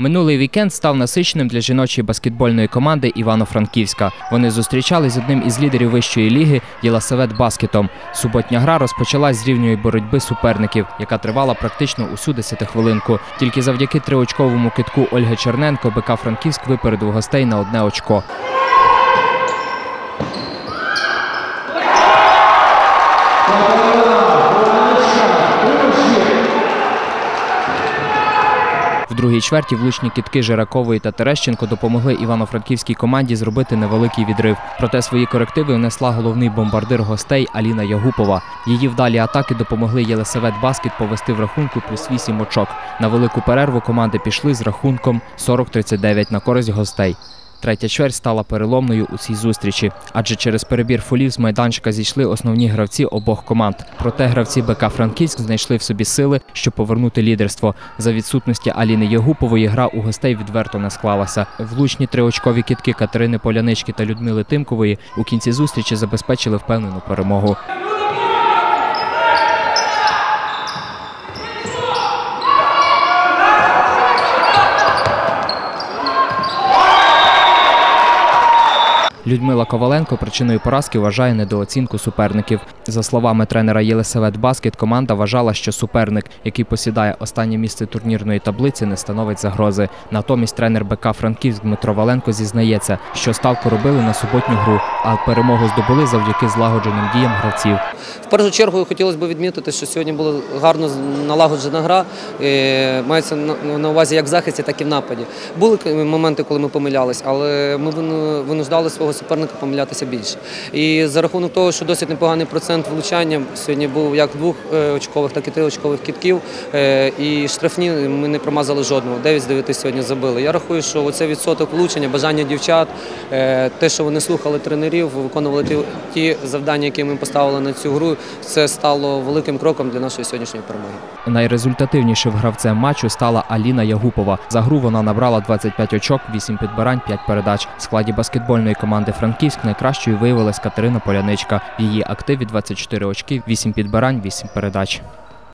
Минулий вікенд став насиченим для жіночої баскетбольної команди Івано-Франківська. Вони зустрічались з одним із лідерів вищої ліги Єласавет Баскетом. Суботня гра розпочалась з рівньої боротьби суперників, яка тривала практично усю десятихвилинку. Тільки завдяки триочковому китку Ольги Черненко БК Франківськ випередив гостей на одне очко. В другій чверті влучні кітки Жиракової та Терещенко допомогли івано-франківській команді зробити невеликий відрив. Проте свої корективи внесла головний бомбардир гостей Аліна Ягупова. Її вдалі атаки допомогли Єлисавет Баскет повести в рахунку плюс 8 очок. На велику перерву команди пішли з рахунком 40-39 на користь гостей. Третя чверть стала переломною у цій зустрічі, адже через перебір фолів з майданчика зійшли основні гравці обох команд. Проте гравці БК Франківськ знайшли в собі сили, щоб повернути лідерство. За відсутності Аліни Ягупової гра у гостей відверто не склалася. Влучні триочкові кітки Катерини Полянички та Людмили Тимкової у кінці зустрічі забезпечили впевнену перемогу. Людмила Коваленко причиною поразки вважає недооцінку суперників. За словами тренера Єлисавет Баскет, команда вважала, що суперник, який посідає останнє місце турнірної таблиці, не становить загрози. Натомість тренер БК Франківськ Дмитро Валенко зізнається, що ставку робили на суботню гру, а перемогу здобули завдяки злагодженим діям гравців. В першу чергу хотілося б відмітити, що сьогодні була гарно налагоджена гра. Е, Мається на- увазі як в захисті, так і в нападі. Були моменти, коли ми помилялись, але ми вину- винуждали свого суперника помилятися більше. І за рахунок того, що досить непоганий процент влучання сьогодні був як двох е, очкових, так і триочкових кітків. е, І штрафні ми не промазали жодного. 9 з 9 сьогодні забили. Я рахую, що оце відсоток влучення, бажання дівчат, е, те, що вони слухали тренерів, виконували ті, завдання, які ми поставили на цю гру, це стало великим кроком для нашої сьогоднішньої перемоги. Найрезультативнішим гравцем матчу стала Аліна Ягупова. За гру вона набрала 25 очок, 8 підбирань, 5 передач. В складі баскетбольної команди Франківськ найкращою виявилась Катерина Поляничка. В її активі 24 очки, 8 підбирань, 8 передач.